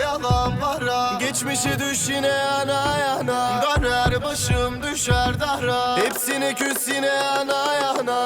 yalan para. Geçmişe düş yine yana yana. Döner başım düşer dara. Hepsini küs yine yana yana.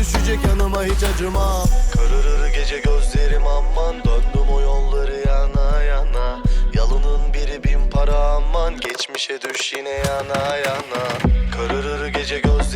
Düşecek yanıma hiç acımam Kararır gece gözlerim aman Döndüm o yolları yana yana. Yalının biri bin para aman Geçmişe düş yine yana yana